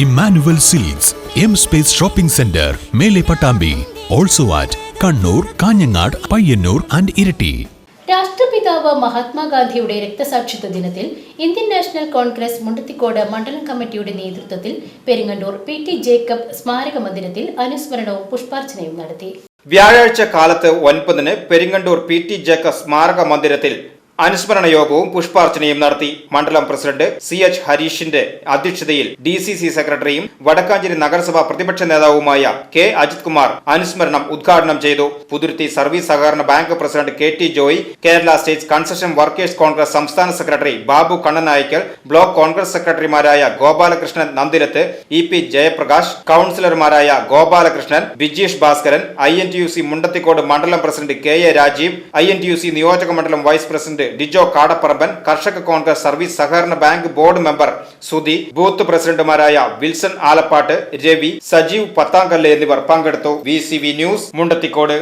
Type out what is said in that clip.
Emmanuel silks M space shopping centre Mele Pattambi also at Kannur Kanhangad Payyanur and Iritty. രാഷ്ട്രപിതാവ് മഹാത്മാഗാന്ധിയുടെ രക്തസാക്ഷിത്വ ദിനത്തിൽ Indian national Congress Mundathikode മണ്ഡലം കമ്മിറ്റിയുടെ നേതൃത്വത്തിൽ പെരിങ്ങണ്ടൂർ പി ടി ജേക്കബ് സ്മാരക മന്ദിരത്തിൽ അനുസ്മരണവും പുഷ്പാർച്ചനയും നടത്തി. വ്യാഴാഴ്ച കാലത്ത് ഒൻപതിന് പെരിങ്ങണ്ടൂർ പി ടി ജേക്കബ് സ്മാരക മന്ദിരത്തിൽ അനുസ്മരണ യോഗവും പുഷ്പാർച്ചനയും നടത്തി മണ്ഡലം പ്രസിഡന്റ് സി എച്ച് ഹരീഷിന്റെ അധ്യക്ഷതയിൽ ഡി സി സി സെക്രട്ടറിയും വടക്കാഞ്ചേരി നഗരസഭാ പ്രതിപക്ഷ നേതാവുമായ കെ അജിത് കുമാർ അനുസ്മരണം ഉദ്ഘാടനം ചെയ്തു. പുതുരുത്തി സർവീസ് സഹകരണ bank president K T Joy Kerala state construction workers Congress സംസ്ഥാന സെക്രട്ടറി ബാബു കണ്ണനായ്ക്കൽ ബ്ലോക്ക് കോൺഗ്രസ് സെക്രട്ടറിമാരായ ഗോപാലകൃഷ്ണൻ നന്ദിരത്ത് ഇ പി ജയപ്രകാശ് കൗൺസിലർമാരായ Gopalakrishnan Bijesh Bhaskaran I N T U C Mundathikode മണ്ഡലം president K A Rajeev I N T U C നിയോജക മണ്ഡലം vice president Dijo Kadapparamban കർഷക Congress service സഹകരണ bank board member Sudhi booth പ്രസിഡന്റുമാരായ Wilson Alappatt Ravi Sajeev Pathankallu എന്നിവർ പങ്കെടുത്തു വി ന്യൂസ് മുണ്ടത്തിക്കോട്.